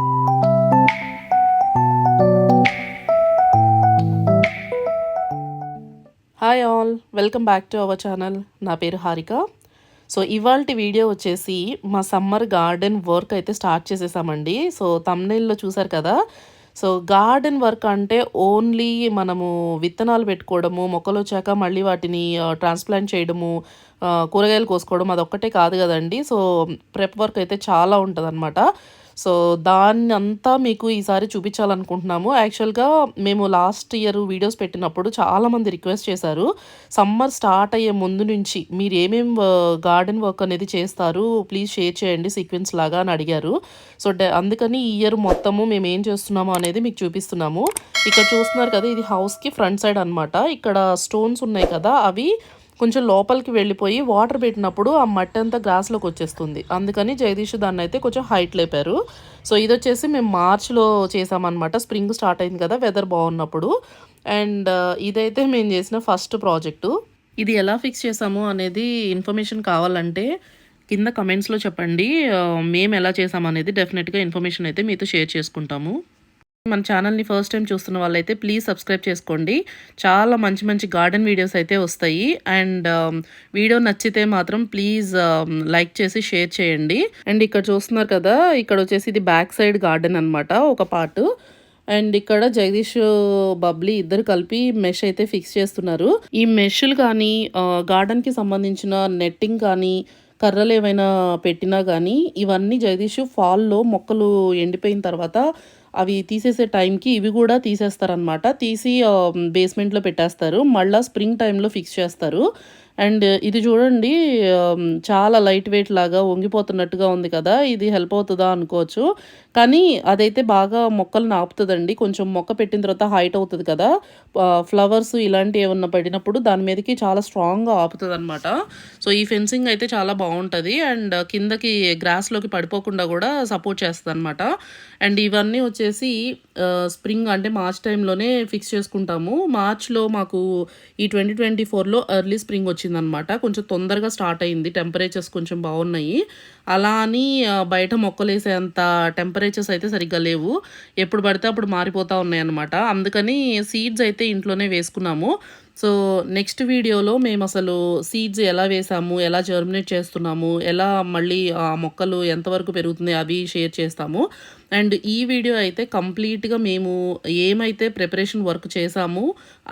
Hi all welcome back to our channel నా పేరు Harika. So ఇవాళ వీడియో వచ్చేసి మా సమ్మర్ గార్డెన్ వర్క్ అయితే స్టార్ట్ చేసేసామండి. సో తమ్నైల్లో చూసారు కదా? సో గార్డెన్ వర్క్ అంటే ఓన్లీ మనము విత్తనాలు పెట్టుకోవడము మొక్కలు వచ్చాక మళ్ళీ వాటిని ట్రాన్స్ప్లాంట్ చేయడము కూరగాయలు కోసుకోవడం అదొక్కటే కాదు కదండి. సో ప్రెప్ వర్క్ అయితే చాలా ఉంటుంది సో దాన్ని అంతా మీకు ఈసారి చూపించాలనుకుంటున్నాము. యాక్చువల్గా మేము లాస్ట్ ఇయర్ వీడియోస్ పెట్టినప్పుడు చాలామంది రిక్వెస్ట్ చేశారు సమ్మర్ స్టార్ట్ అయ్యే ముందు నుంచి మీరు ఏమేం గార్డెన్ వర్క్ అనేది చేస్తారు ప్లీజ్ షేర్ చేయండి సీక్వెన్స్ లాగా అని అడిగారు. సో అందుకని ఈ ఇయర్ మొత్తము మేము ఏం చేస్తున్నాము అనేది మీకు చూపిస్తున్నాము. ఇక్కడ చూస్తున్నారు కదా ఇది హౌస్కి ఫ్రంట్ సైడ్ అన్నమాట. ఇక్కడ స్టోన్స్ ఉన్నాయి కదా అవి కొంచెం లోపలికి వెళ్ళిపోయి వాటర్ పెట్టినప్పుడు ఆ మట్టి అంతా గ్రాస్లోకి వచ్చేస్తుంది. అందుకని జగదీష్ దాన్ని అయితే కొంచెం హైట్ లేపారు. సో ఇది వచ్చేసి మేము మార్చ్లో చేసామన్నమాట. స్ప్రింగ్ స్టార్ట్ అయింది కదా వెదర్ బాగున్నప్పుడు. అండ్ ఇదైతే మేము చేసిన ఫస్ట్ ప్రాజెక్టు. ఇది ఎలా ఫిక్స్ చేసాము అనేది ఇన్ఫర్మేషన్ కావాలంటే కింద కమెంట్స్లో చెప్పండి. మేము ఎలా చేసామనేది డెఫినెట్గా ఇన్ఫర్మేషన్ అయితే మీతో షేర్ చేసుకుంటాము. మన ఛానల్ని ఫస్ట్ టైం చూస్తున్న వాళ్ళైతే ప్లీజ్ సబ్స్క్రైబ్ చేసుకోండి. చాలా మంచి మంచి గార్డెన్ వీడియోస్ అయితే వస్తాయి. అండ్ um, వీడియో నచ్చితే మాత్రం ప్లీజ్ um, లైక్ చేసి షేర్ చేయండి. అండ్ ఇక్కడ చూస్తున్నారు కదా ఇక్కడ వచ్చేసి ఇది బ్యాక్ సైడ్ గార్డెన్ అన్నమాట ఒక పార్ట్ అండ్ ఇక్కడ జగదీష్ బబ్లీ ఇద్దరు కలిపి మెష్ అయితే ఫిక్స్ చేస్తున్నారు. ఈ మెష్లు కానీ గార్డెన్కి సంబంధించిన నెట్టింగ్ కానీ కర్రలు ఏమైనా పెట్టినా కానీ ఇవన్నీ జగదీష్ ఫాల్లో మొక్కలు ఎండిపోయిన తర్వాత అవి తీసేసే టైంకి ఇవి కూడా తీసేస్తారనమాట తీసి బేస్మెంట్లో పెట్టేస్తారు. మళ్ళీ స్ప్రింగ్ టైంలో ఫిక్స్ చేస్తారు. అండ్ ఇది చూడండి చాలా లైట్ వెయిట్ లాగా వంగిపోతున్నట్టుగా ఉంది కదా ఇది హెల్ప్ అవుతుందా అనుకోవచ్చు. కానీ అదైతే బాగా మొక్కలు ఆపుతుందండి కొంచెం మొక్క పెట్టిన తర్వాత హైట్ అవుతుంది కదా ఫ్లవర్స్ ఇలాంటివి ఏమన్నా పడినప్పుడు దాని మీదకి చాలా స్ట్రాంగ్గా ఆపుతుంది అనమాట సో ఈ ఫెన్సింగ్ అయితే చాలా బాగుంటుంది. అండ్ కిందకి గ్రాస్లోకి పడిపోకుండా కూడా సపోర్ట్ చేస్తుంది అనమాట అండ్ ఇవన్నీ వచ్చేసి స్ప్రింగ్ అంటే మార్చ్ టైంలోనే ఫిక్స్ చేసుకుంటాము. మార్చ్లో మాకు ఈ ట్వంటీ ట్వంటీ ఫోర్లో ఎర్లీ స్ప్రింగ్ వచ్చింది. వచ్చిందనమాట కొంచెం తొందరగా స్టార్ట్ అయింది. టెంపరేచర్స్ కొంచెం బాగున్నాయి. అలా అని బయట మొక్కలేసేంత టెంపరేచర్స్ అయితే సరిగ్గా లేవు. ఎప్పుడు పడితే అప్పుడు మారిపోతూ ఉన్నాయి అనమాట అందుకని సీడ్స్ అయితే ఇంట్లోనే వేసుకున్నాము. సో నెక్స్ట్ వీడియోలో మేము అసలు సీడ్స్ ఎలా వేసాము ఎలా జర్మినేట్ చేస్తున్నాము ఎలా మళ్ళీ ఆ మొక్కలు ఎంతవరకు పెరుగుతుంది అవి షేర్ చేస్తాము. అండ్ ఈ వీడియో అయితే కంప్లీట్గా మేము ఏమైతే ప్రిపరేషన్ వర్క్ చేసాము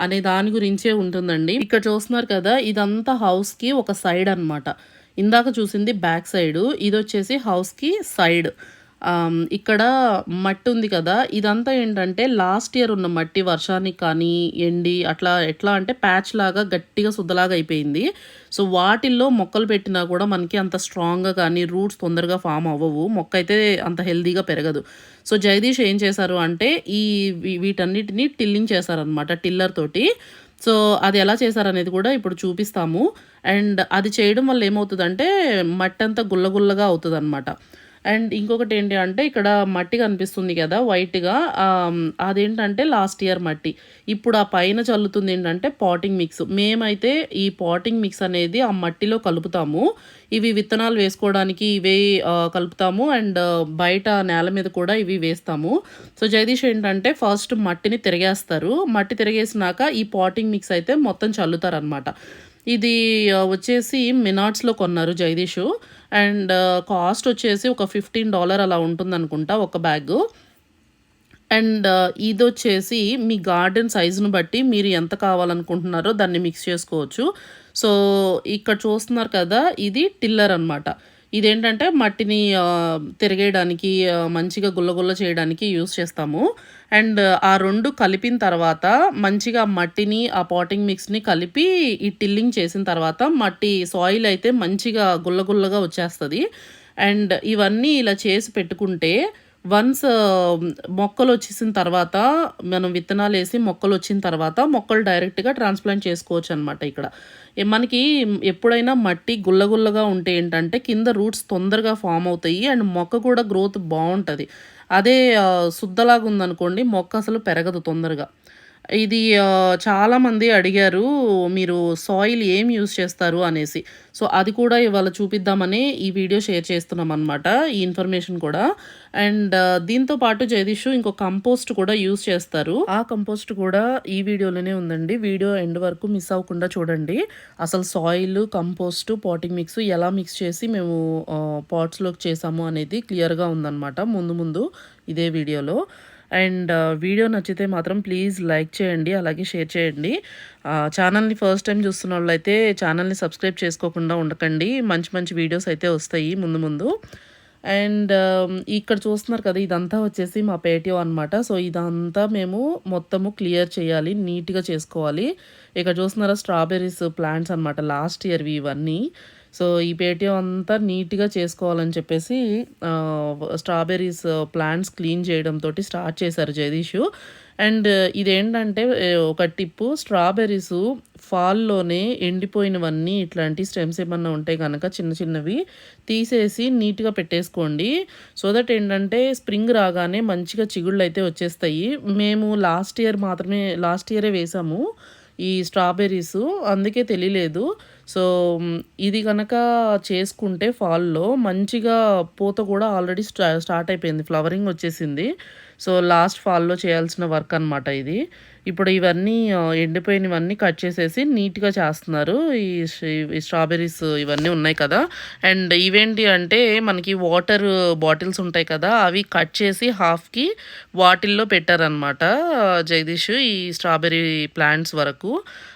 అనే దాని గురించే ఉంటుందండి. ఇక్కడ చూస్తున్నారు కదా ఇదంతా హౌస్కి ఒక సైడ్ అన్నమాట. ఇందాక చూసింది బ్యాక్ సైడ్ ఇది వచ్చేసి హౌస్కి సైడ్ ఇక్కడ మట్టి ఉంది కదా. ఇదంతా ఏంటంటే లాస్ట్ ఇయర్ ఉన్న మట్టి వర్షానికి కానీ ఎండి అట్లా ఎట్లా అంటే ప్యాచ్ లాగా గట్టిగా శుద్ధలాగా అయిపోయింది. సో వాటిల్లో మొక్కలు పెట్టినా కూడా మనకి అంత స్ట్రాంగ్గా కానీ రూట్స్ తొందరగా ఫామ్ అవ్వవు. మొక్క అయితే అంత హెల్దీగా పెరగదు. సో జగదీష్ ఏం చేశారు అంటే ఈ వీటన్నిటిని టిల్లింగ్ చేశారనమాట టిల్లర్ తోటి. సో అది ఎలా చేశారనేది కూడా ఇప్పుడు చూపిస్తాము. అండ్ అది చేయడం వల్ల ఏమవుతుందంటే మట్టి అంతా గుల్లగుల్లగా అవుతుంది అనమాట అండ్ ఇంకొకటి ఏంటి అంటే ఇక్కడ మట్టి కనిపిస్తుంది కదా వైట్గా అదేంటంటే లాస్ట్ ఇయర్ మట్టి. ఇప్పుడు ఆ పైన చల్లుతుంది ఏంటంటే పాటింగ్ మిక్స్ మేమైతే ఈ పాటింగ్ మిక్స్ అనేది ఆ మట్టిలో కలుపుతాము. ఇవి విత్తనాలు వేసుకోవడానికి ఇవే కలుపుతాము. అండ్ బయట నేల మీద కూడా ఇవి వేస్తాము. సో జగదీష్ ఏంటంటే ఫస్ట్ మట్టిని తిరిగేస్తారు. మట్టి తిరిగేసినాక ఈ పాటింగ్ మిక్స్ అయితే మొత్తం చల్లుతారనమాట ఇది వచ్చేసి మినాట్స్లో కొన్నారు జగదీష్. అండ్ కాస్ట్ వచ్చేసి ఒక ఫిఫ్టీన్ డాలర్ అలా ఉంటుంది అనుకుంటా ఒక బ్యాగ్. అండ్ ఇది వచ్చేసి మీ గార్డెన్ సైజును బట్టి మీరు ఎంత కావాలనుకుంటున్నారో దాన్ని మిక్స్ చేసుకోవచ్చు. సో ఇక్కడ చూస్తున్నారు కదా ఇది టిల్లర్ అనమాట ఇదేంటంటే మట్టిని తిరిగేయడానికి మంచిగా గుల్లగుల్ల చేయడానికి యూస్ చేస్తాము. అండ్ ఆ రెండు కలిపిన తర్వాత మంచిగా మట్టిని ఆ పాటింగ్ మిక్స్ని కలిపి ఈ టిల్లింగ్ చేసిన తర్వాత మట్టి సాయిల్ అయితే మంచిగా గుల్లగుల్లగా వచ్చేస్తుంది. అండ్ ఇవన్నీ ఇలా చేసి పెట్టుకుంటే వన్స్ మొక్కలు వచ్చేసిన తర్వాత మనం విత్తనాలు వేసి మొక్కలు వచ్చిన తర్వాత మొక్కలు డైరెక్ట్గా ట్రాన్స్ప్లాంట్ చేసుకోవచ్చు అనమాట ఇక్కడ. మనకి ఎప్పుడైనా మట్టి గుల్లగుల్లగా ఉంటే ఏంటంటే కింద రూట్స్ తొందరగా ఫామ్ అవుతాయి అండ్ మొక్క కూడా గ్రోత్ బాగుంటుంది. అదే శుద్ధలాగా ఉందనుకోండి మొక్క అసలు పెరగదు తొందరగా. ఇది చాలామంది అడిగారు. మీరు సాయిల్ ఏం యూజ్ చేస్తారు అనేసి. సో, అది కూడా ఇవాళ చూపిద్దామని ఈ వీడియో షేర్ చేస్తున్నాం అనమాట ఈ ఇన్ఫర్మేషన్ కూడా. అండ్ దీంతో పాటు జగదీష్ ఇంకో కంపోస్ట్ కూడా యూజ్ చేస్తారు. ఆ కంపోస్ట్ కూడా ఈ వీడియోలోనే ఉందండి. వీడియో ఎండ్ వరకు మిస్ అవ్వకుండా చూడండి. అసలు సాయిల్, కంపోస్ట్, పాటింగ్ మిక్స్ ఎలా మిక్స్ చేసి మేము పాట్స్‌లోకి చేసాము అనేది క్లియర్‌గా ఉందన్నమాట ముందు ముందు ఇదే వీడియోలో. అండ్ వీడియో నచ్చితే మాత్రం ప్లీజ్ లైక్ చేయండి. అలాగే షేర్ చేయండి. ఛానల్‌ని ఫస్ట్ టైం చూస్తున్న వాళ్ళు అయితే ఛానల్‌ని సబ్స్క్రైబ్ చేసుకోకుండా ఉండకండి. మంచి మంచి వీడియోస్ అయితే వస్తాయి ముందు ముందు. అండ్ ఇక్కడ చూస్తున్నారు కదా! ఇదంతా వచ్చేసి మా పేటియో అనమాట. సో, ఇదంతా మేము మొత్తము క్లియర్ చేయాలి. నీట్‌గా చేసుకోవాలి. ఇక్కడ చూస్తున్నారా స్ట్రాబెర్రీస్ ప్లాంట్స్ అనమాట. లాస్ట్ ఇయర్‌వి ఇవన్నీ. సో, ఈ పేటియో అంతా నీట్‌గా చేసుకోవాలని చెప్పేసి స్ట్రాబెర్రీస్ ప్లాంట్స్ క్లీన్ చేయడంతో స్టార్ట్ చేశారు జగదీషు. అండ్ ఇదేంటంటే ఒక టిప్పు స్ట్రాబెర్రీస్ ఫాల్‌లోనే ఎండిపోయినవన్నీ ఇట్లాంటి స్టెమ్స్ ఏమన్నా ఉంటే కనుక చిన్న చిన్నవి తీసేసి నీట్‌గా పెట్టేసుకోండి. సో దట్ ఏంటంటే స్ప్రింగ్ రాగానే మంచిగా చిగుళ్ళు అయితే వచ్చేస్తాయి. మేము లాస్ట్ ఇయర్ మాత్రమే లాస్ట్ ఇయరే వేసాము. ఈ స్ట్రాబెర్రీస్ అందుకే తెలియలేదు. సో, ఇది కనుక చేసుకుంటే ఫాల్‌లో మంచిగా పూత కూడా ఆల్రెడీ స్టా స్టార్ట్ అయిపోయింది. ఫ్లవరింగ్ వచ్చేసింది. సో, లాస్ట్ ఫాల్‌లో చేయాల్సిన వర్క్ అనమాట ఇది. ఇప్పుడు ఇవన్నీ ఎండిపోయినవన్నీ కట్ చేసేసి నీట్‌గా చేస్తున్నారు. ఈ స్ స్ట్రాబెర్రీస్ ఇవన్నీ ఉన్నాయి కదా! అండ్ ఇవేంటి అంటే మనకి వాటర్ బాటిల్స్ ఉంటాయి కదా! అవి కట్ చేసి హాఫ్‌కి వాటిల్లో పెట్టారనమాట జగదీష్ ఈ స్ట్రాబెర్రీ ప్లాంట్స్ వరకు.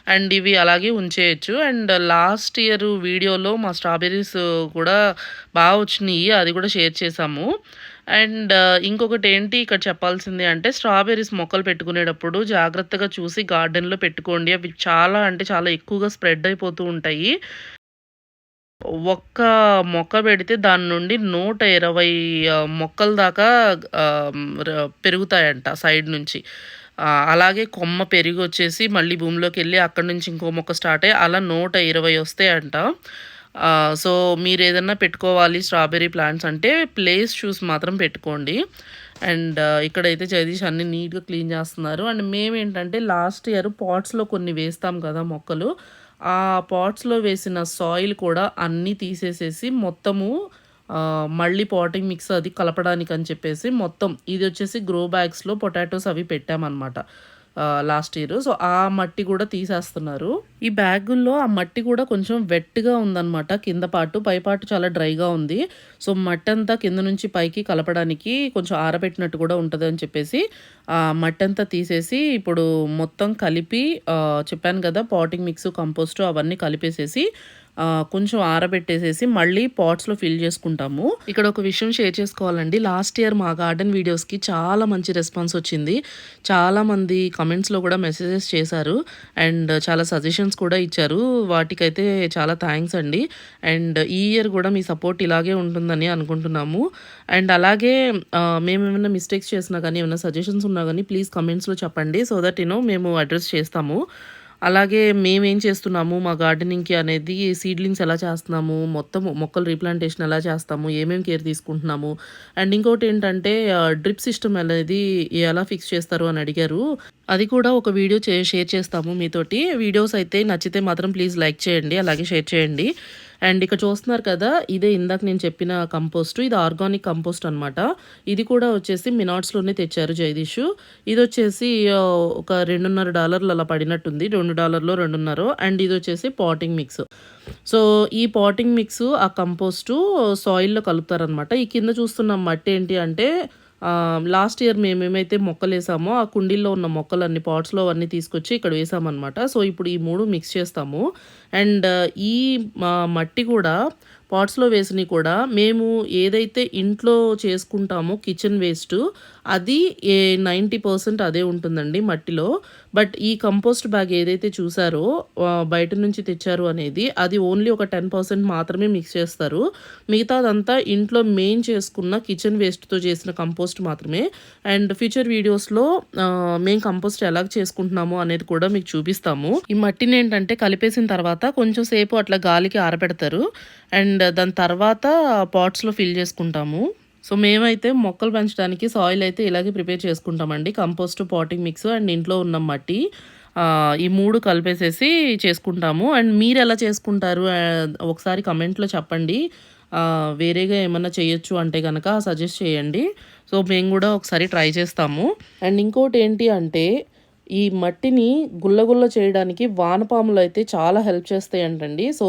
అండ్ ఇవి అలాగే ఉంచేయచ్చు అండ్ లాస్ట్ ఇయర్ వీడియోలో మా స్ట్రాబెర్రీస్ కూడా బాగా వచ్చినాయి అది కూడా షేర్ చేసాము అండ్ ఇంకొకటి ఏంటి ఇక్కడ చెప్పాల్సింది అంటే స్ట్రాబెర్రీస్ మొక్కలు పెట్టుకునేటప్పుడు జాగ్రత్తగా చూసి గార్డెన్‌లో పెట్టుకోండి. అవి చాలా అంటే చాలా ఎక్కువగా స్ప్రెడ్ అయిపోతూ ఉంటాయి. ఒక్క మొక్క పెడితే దాని నుండి నూట ఇరవై మొక్కల దాకా పెరుగుతాయంట సైడ్ నుంచి. అలాగే కొమ్మ పెరిగొచ్చేసి మళ్ళీ భూమిలోకి వెళ్ళి అక్కడి నుంచి ఇంకో మొక్క స్టార్ట్ అయ్యి అలా 120 వస్తాయంట. సో మీరు ఏదన్నా పెట్టుకోవాలి స్ట్రాబెర్రీ ప్లాంట్స్ అంటే ప్లేస్ చూసి మాత్రం పెట్టుకోండి. అండ్ ఇక్కడైతే జగదీష్ అన్ని నీట్‌గా క్లీన్ చేస్తున్నారు. అండ్ మేమేంటంటే లాస్ట్ ఇయర్ పాట్స్‌లో కొన్ని వేస్తాం కదా మొక్కలు. ఆ పాట్స్‌లో వేసిన సాయిల్ కూడా అన్నీ తీసేసేసి మొత్తము మళ్ళీ పాటింగ్ మిక్స్ అది కలపడానికి అని చెప్పేసి మొత్తం ఇది వచ్చేసి గ్రో బ్యాగ్స్‌లో పొటాటోస్ అవి పెట్టామనమాట. Last year. సో, ఆ మట్టి కూడా తీసేస్తున్నారు. ఈ బ్యాగుల్లో ఆ మట్టి కూడా కొంచెం వెట్‌గా ఉందన్నమాట కింద పాటు పైపాటు చాలా డ్రైగా ఉంది. సో, మట్టంతా కింద నుంచి పైకి కలపడానికి కొంచెం ఆరబెట్టినట్టు కూడా ఉంటదని చెప్పేసి ఆ మట్టంతా తీసేసి ఇప్పుడు మొత్తం కలిపి చెప్పాను కదా! పాటింగ్ మిక్స్, కంపోస్టు అవన్నీ కలిపేసేసి కొంచెం ఆరబెట్టేసేసి మళ్ళీ పాట్స్‌లో ఫిల్ చేసుకుంటాము. ఇక్కడ ఒక విషయం షేర్ చేసుకోవాలండి. లాస్ట్ ఇయర్ మా గార్డెన్ వీడియోస్‌కి చాలా మంచి రెస్పాన్స్ వచ్చింది. చాలామంది కమెంట్స్‌లో కూడా మెసేజెస్ చేశారు. అండ్ చాలా సజెషన్స్ కూడా ఇచ్చారు. వాటికైతే చాలా థ్యాంక్స్ అండి. అండ్ ఈ ఇయర్ కూడా మీ సపోర్ట్ ఇలాగే ఉంటుందని అనుకుంటున్నాము. అండ్ అలాగే మేము ఏమైనా మిస్టేక్స్ చేసినా కానీ ఏమైనా సజెషన్స్ ఉన్నా కానీ ప్లీజ్ కమెంట్స్‌లో చెప్పండి. సో దట్ యూనో మేము అడ్రస్ చేస్తాము. అలాగే మేమేం చేస్తున్నాము మా గార్డెనింగ్‌కి అనేది సీడ్లింగ్స్ ఎలా చేస్తున్నాము, మొత్తం మొక్కలు రీప్లాంటేషన్ ఎలా చేస్తాము, ఏమేమి కేర్ తీసుకుంటున్నాము. అండ్ ఇంకోటి ఏంటంటే డ్రిప్ సిస్టమ్ అనేది ఎలా ఫిక్స్ చేస్తారు అని అడిగారు. అది కూడా ఒక వీడియో షేర్ చేస్తాము మీతోటి. వీడియోస్ అయితే నచ్చితే మాత్రం ప్లీజ్ లైక్ చేయండి. అలాగే షేర్ చేయండి. అండ్ ఇక్కడ చూస్తున్నారు కదా! ఇదే ఇందాక నేను చెప్పిన కంపోస్ట్. ఇది ఆర్గానిక్ కంపోస్ట్ అనమాట. ఇది కూడా వచ్చేసి మినాట్స్‌లోనే తెచ్చారు జగదీష్. ఇది వచ్చేసి ఒక $2.5 అలా పడినట్టుంది. $2 2.5 అండ్ ఇది వచ్చేసి పాటింగ్ మిక్స్. సో, ఈ పాటింగ్ మిక్స్, ఆ కంపోస్టు సాయిల్‌లో కలుపుతారనమాట. ఈ కింద చూస్తున్న మట్టి ఏంటి అంటే లాస్ట్ ఇయర్ మేమేమైతే మొక్కలేసామో ఆ కుండీల్లో ఉన్న మొక్కలన్నీ పాట్స్‌లో అవన్నీ తీసుకొచ్చి ఇక్కడ వేసామనమాట. సో, ఇప్పుడు ఈ మూడు మిక్స్ చేస్తాము. అండ్ ఈ మట్టి కూడా పాట్స్‌లో వేసినవి కూడా మేము ఏదైతే ఇంట్లో చేసుకుంటామో కిచెన్ వేస్ట్ అది ఏ 90% అదే ఉంటుందండి మట్టిలో. బట్ ఈ కంపోస్ట్ బ్యాగ్ ఏదైతే చూసారో బయట నుంచి తెచ్చారు అనేది అది ఓన్లీ ఒక 10% మాత్రమే మిక్స్ చేస్తారు. మిగతాదంతా ఇంట్లో మెయిన్ చేసుకున్న కిచెన్ వేస్ట్‌తో చేసిన కంపోస్ట్ మాత్రమే. అండ్ ఫ్యూచర్ వీడియోస్‌లో మేము కంపోస్ట్ ఎలా చేసుకుంటున్నాము అనేది కూడా మీకు చూపిస్తాము. ఈ మట్టిని ఏంటంటే కలిపేసిన తర్వాత కొంచెం సేపు అట్లా గాలికి ఆరబెడతారు. అండ్ దాని తర్వాత పాట్స్‌లో ఫిల్ చేసుకుంటాము. సో మేమైతే మొక్కలు పెంచడానికి సాయిల్ అయితే ఇలాగే ప్రిపేర్ చేసుకుంటామండి. కంపోస్ట్ పాటింగ్ మిక్స్ అండ్ ఇంట్లో ఉన్న మట్టి ఈ మూడు కలిపేసేసి చేసుకుంటాము. అండ్ మీరు ఎలా చేసుకుంటారు? ఒకసారి కమెంట్లో చెప్పండి. వేరేగా ఏమన్నా చేయొచ్చు అంటే కనుక సజెస్ట్ చేయండి. సో మేము కూడా ఒకసారి ట్రై చేస్తాము. అండ్ ఇంకోటి ఏంటి అంటే ఈ మట్టిని గుల్లగుల్ల చేయడానికి వానపాములు అయితే చాలా హెల్ప్ చేస్తాయి అంటండి సో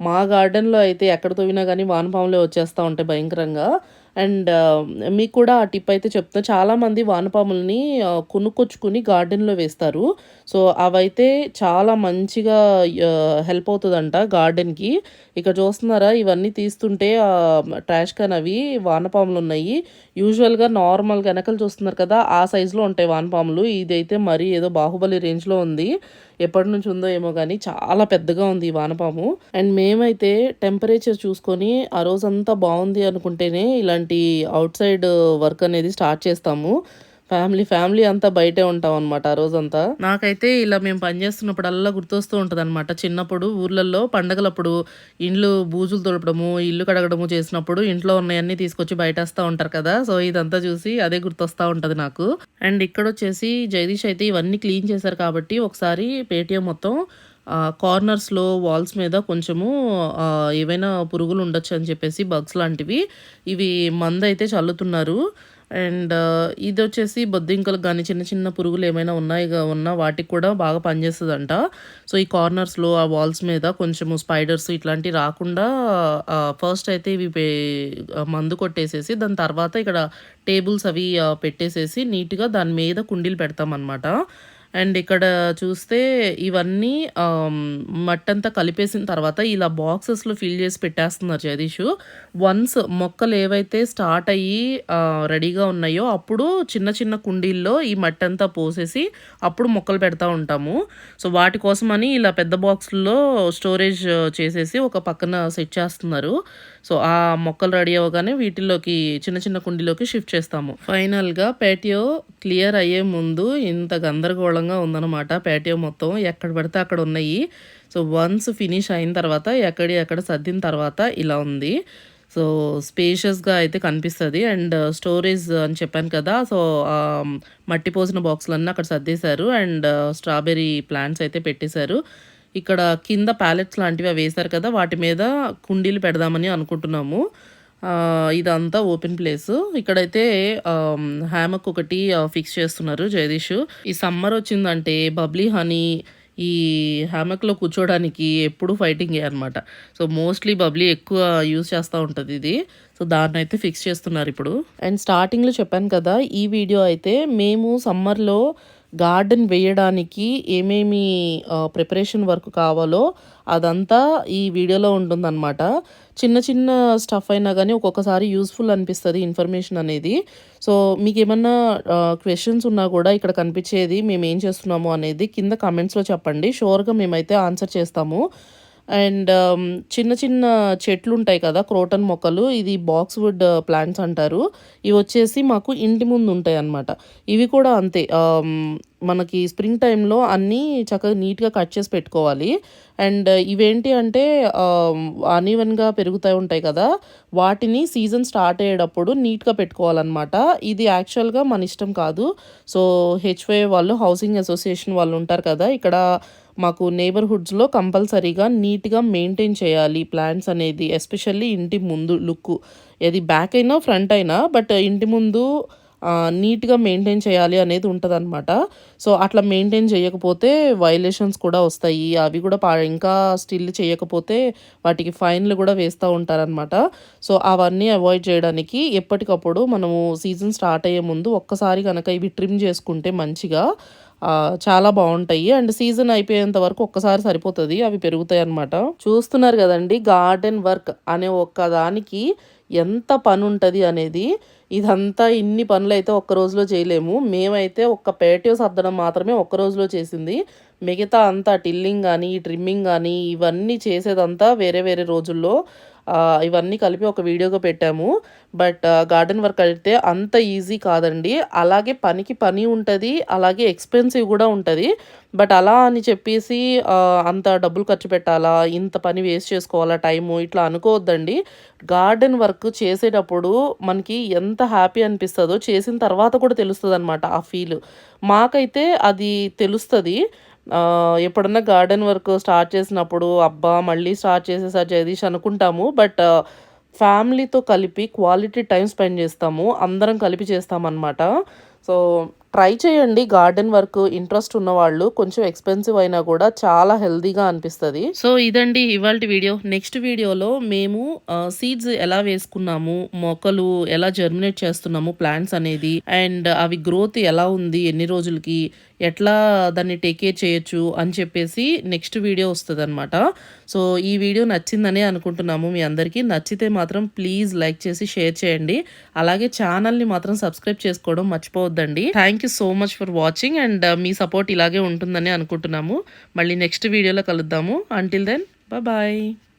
మా గార్డెన్లో అయితే ఎక్కడ తోవినా కానీ వానపాములే వచ్చేస్తూ ఉంటాయి భయంకరంగా. అండ్ మీకు కూడా ఆ టిప్ అయితే చెప్తా చాలామంది వానపాములని కొనుక్కొచ్చుకుని గార్డెన్లో వేస్తారు. సో అవైతే చాలా మంచిగా హెల్ప్ అవుతుందంట గార్డెన్కి. ఇక్కడ చూస్తున్నారా? ఇవన్నీ తీస్తుంటే ట్రాష్ కాన్ అవి వానపాములు ఉన్నాయి యూజువల్గా నార్మల్ వెనకలు చూస్తున్నారు కదా ఆ సైజులో ఉంటాయి వానపాములు. ఇదైతే మరీ ఏదో బాహుబలి రేంజ్లో ఉంది. ఎప్పటి నుంచి ఉందో ఏమో కానీ చాలా పెద్దగా ఉంది ఈ వానపాము. అండ్ మేమైతే టెంపరేచర్ చూసుకొని ఆ రోజంతా బాగుంది అనుకుంటేనే ఇలాంటి అవుట్ సైడ్ వర్క్ అనేది స్టార్ట్ చేస్తాము. ఫ్యామిలీ ఫ్యామిలీ అంతా బయటే ఉంటాం అనమాట ఆ రోజంతా. నాకైతే ఇలా మేము పనిచేస్తున్నప్పుడల్లా గుర్తొస్తూ ఉంటుంది అనమాట చిన్నప్పుడు ఊర్లలో పండగలప్పుడు ఇండ్లు బూజులు తొలపడము ఇల్లు కడగడము చేసినప్పుడు ఇంట్లో ఉన్నాయన్నీ తీసుకొచ్చి బయటేస్తూ ఉంటారు కదా. సో ఇదంతా చూసి అదే గుర్తొస్తూ ఉంటుంది నాకు. అండ్ ఇక్కడ వచ్చేసి జగదీష్ అయితే ఇవన్నీ క్లీన్ చేశారు కాబట్టి ఒకసారి పేటిఎం మొత్తం కార్నర్స్లో వాల్స్ మీద కొంచెము ఏవైనా పురుగులు ఉండొచ్చు అని చెప్పేసి బగ్స్ లాంటివి ఇవి మందు అయితే చల్లుతున్నారు. అండ్ ఇది వచ్చేసి బొద్దింకలకు కానీ చిన్న చిన్న పురుగులు ఏమైనా ఉన్నాయి ఉన్నా వాటికి కూడా బాగా పనిచేస్తుందంట. సో ఈ కార్నర్స్లో ఆ వాల్స్ మీద కొంచెము స్పైడర్స్ ఇట్లాంటివి రాకుండా ఫస్ట్ అయితే ఇవి మందు కొట్టేసేసి దాని తర్వాత ఇక్కడ టేబుల్స్ అవి పెట్టేసేసి నీట్గా దాని మీద కుండీలు పెడతామన్నమాట. అండ్ ఇక్కడ చూస్తే ఇవన్నీ మట్టంతా కలిపేసిన తర్వాత ఇలా బాక్సెస్లో ఫిల్ చేసి పెట్టేస్తున్నారు జగదీష్. వన్స్ మొక్కలు ఏవైతే స్టార్ట్ అయ్యి రెడీగా ఉన్నాయో అప్పుడు చిన్న చిన్న కుండీల్లో ఈ మట్టంతా పోసేసి అప్పుడు మొక్కలు పెడతా ఉంటాము. సో వాటి కోసమని ఇలా పెద్ద బాక్స్లో స్టోరేజ్ చేసేసి ఒక పక్కన సెట్ చేస్తున్నారు. సో ఆ మొక్కలు రెడీ అవ్వగానే వీటిల్లోకి చిన్న చిన్న కుండీలోకి షిఫ్ట్ చేస్తాము. ఫైనల్గా పేటియో క్లియర్ అయ్యే ముందు ఇంత గందరగోళంగా ఉందన్నమాట. పేటియో మొత్తం ఎక్కడ పడితే అక్కడ ఉన్నాయి. సో వన్స్ ఫినిష్ అయిన తర్వాత ఎక్కడి ఎక్కడ సర్దిన తర్వాత ఇలా ఉంది. సో స్పేషియస్గా అయితే కనిపిస్తుంది. అండ్ స్టోరేజ్ అని చెప్పాను కదా సో మట్టి పోసిన బాక్సులన్నీ అక్కడ సర్దేశారు. అండ్ స్ట్రాబెర్రీ ప్లాంట్స్ అయితే పెట్టేశారు. ఇక్కడ కింద ప్యాలెట్స్ లాంటివి అవి వేశారు కదా వాటి మీద కుండీలు పెడదామని అనుకుంటున్నాము. ఇదంతా ఓపెన్ ప్లేస్. ఇక్కడైతే హ్యామక్ ఒకటి ఫిక్స్ చేస్తున్నారు జగదీష్. ఈ సమ్మర్ వచ్చిందంటే బబ్లీ హనీ ఈ హ్యామక్లో కూర్చోడానికి ఎప్పుడు ఫైటింగ్ అనమాట సో మోస్ట్లీ బబ్లీ ఎక్కువ యూజ్ చేస్తూ ఉంటుంది ఇది. సో దాన్ని అయితే ఫిక్స్ చేస్తున్నారు ఇప్పుడు. అండ్ స్టార్టింగ్లో చెప్పాను కదా ఈ వీడియో అయితే మేము సమ్మర్లో గార్డెన్ వేయడానికి ఏమేమి ప్రిపరేషన్ వర్క్ కావాలో అదంతా ఈ వీడియోలో ఉంటుందన్నమాట. చిన్న చిన్న స్టఫ్ అయినా కానీ ఒక్కొక్కసారి యూస్ఫుల్ అనిపిస్తుంది ఇన్ఫర్మేషన్ అనేది. సో మీకు ఏమన్నా క్వశ్చన్స్ ఉన్నా కూడా ఇక్కడ కనిపించేది మేము ఏం చేస్తున్నాము అనేది కింద కామెంట్స్లో చెప్పండి. షూర్గా మేమైతే ఆన్సర్ చేస్తాము. అండ్ um, చిన్న చిన్న చెట్లు ఉంటాయి కదా క్రోటన్ మొక్కలు ఇది బాక్స్ వుడ్ uh, ప్లాంట్స్ అంటారు. ఇవి వచ్చేసి మాకు ఇంటి ముందు ఉంటాయి అన్నమాట ఇవి కూడా అంతే um, మనకి స్ప్రింగ్ టైంలో అన్నీ చక్కగా నీట్గా కట్ చేసి పెట్టుకోవాలి. అండ్ uh, ఇవేంటి అంటే um, అనివన్గా పెరుగుతూ ఉంటాయి కదా వాటిని సీజన్ స్టార్ట్ అయ్యేటప్పుడు నీట్గా పెట్టుకోవాలన్నమాట. ఇది యాక్చువల్గా మన ఇష్టం కాదు. సో హెచ్వై వాళ్ళు హౌసింగ్ అసోసియేషన్ వాళ్ళు ఉంటారు కదా ఇక్కడ మాకు నేబర్హుడ్స్లో కంపల్సరీగా నీట్గా మెయింటైన్ చేయాలి. ప్లాంట్స్ అనేది ఎస్పెషల్లీ ఇంటి ముందు లుక్ ఏది బ్యాక్ అయినా ఫ్రంట్ అయినా బట్ ఇంటి ముందు నీట్గా మెయింటైన్ చేయాలి అనేది ఉంటుందన్నమాట. సో అట్లా మెయింటైన్ చేయకపోతే వైలేషన్స్ కూడా వస్తాయి. అవి కూడా పా ఇంకా స్టిల్ చేయకపోతే వాటికి ఫైన్లు కూడా వేస్తూ ఉంటారనమాట సో అవన్నీ అవాయిడ్ చేయడానికి ఎప్పటికప్పుడు మనము సీజన్ స్టార్ట్ అయ్యే ముందు ఒక్కసారి కనుక ఇవి ట్రిమ్ చేసుకుంటే మంచిగా చాలా బాగుంటాయి. అండ్ సీజన్ అయిపోయేంత వరకు ఒక్కసారి సరిపోతుంది. అవి పెరుగుతాయి అన్నమాట. చూస్తున్నారు కదండి గార్డెన్ వర్క్ అనే ఒక్క దానికి ఎంత పని ఉంటుంది అనేది. ఇదంతా ఇన్ని పనులు అయితే ఒక్క రోజులో చేయలేము. మేమైతే ఒక్క పేటియో సర్దడం మాత్రమే ఒక్క రోజులో చేసింది. మిగతా అంతా టిల్లింగ్ కానీ ట్రిమ్మింగ్ కానీ ఇవన్నీ చేసేదంతా వేరే వేరే రోజుల్లో. ఇవన్నీ కలిపి ఒక వీడియోగా పెట్టాము. బట్ గార్డెన్ వర్క్ అయితే అంత ఈజీ కాదండి. అలాగే పనికి పని ఉంటుంది అలాగే ఎక్స్‌పెన్సివ్ కూడా ఉంటుంది బట్ అలా అని చెప్పేసి అంత డబ్బులు ఖర్చు పెట్టాలా? ఇంత పని వేస్ట్ చేసుకోవాలా టైము ఇట్లా అనుకోవద్దండి. గార్డెన్ వర్క్ చేసేటప్పుడు మనకి ఎంత హ్యాపీ అనిపిస్తుందో చేసిన తర్వాత కూడా తెలుస్తదనమాట ఆ ఫీల్ మాకైతే అది తెలుస్తుంది ఎప్పుడన్నా గార్డెన్ వర్క్ స్టార్ట్ చేసినప్పుడు అబ్బా! మళ్ళీ స్టార్ట్ చేసేసా జగదీష్ అనుకుంటాము. బట్ ఫ్యామిలీతో కలిపి క్వాలిటీ టైం స్పెండ్ చేస్తాము. అందరం కలిపి చేస్తామనమాట. సో, ట్రై చేయండి గార్డెన్ వర్క్ ఇంట్రెస్ట్ ఉన్న వాళ్ళు కొంచెం ఎక్స్‌పెన్సివ్ అయినా కూడా చాలా హెల్దీగా అనిపిస్తుంది సో, ఇదండి ఇవాళ వీడియో. నెక్స్ట్ వీడియోలో మేము సీడ్స్ ఎలా వేసుకున్నాము, మొక్కలు ఎలా జర్మినేట్ చేస్తున్నాము ప్లాంట్స్ అనేది అండ్ అవి గ్రోత్ ఎలా ఉంది, ఎన్ని రోజులకి, ఎట్లా దాన్ని టేక్ కేర్ చేయొచ్చు అని చెప్పేసి నెక్స్ట్ వీడియో వస్తుంది అనమాట సో, ఈ వీడియో నచ్చిందనే అనుకుంటున్నాము మీ అందరికీ. నచ్చితే మాత్రం ప్లీజ్ లైక్ చేసి షేర్ చేయండి. అలాగే ఛానల్‌ని మాత్రం సబ్స్క్రైబ్ చేసుకోవడం మర్చిపోవద్దండి. Thank thank you so much for watching and uh, మీ సపోర్ట్ ఇలాగే ఉంటుందని అనుకుంటున్నాము. మళ్ళీ నెక్స్ట్ వీడియోలో కలుద్దాము. Until then bye.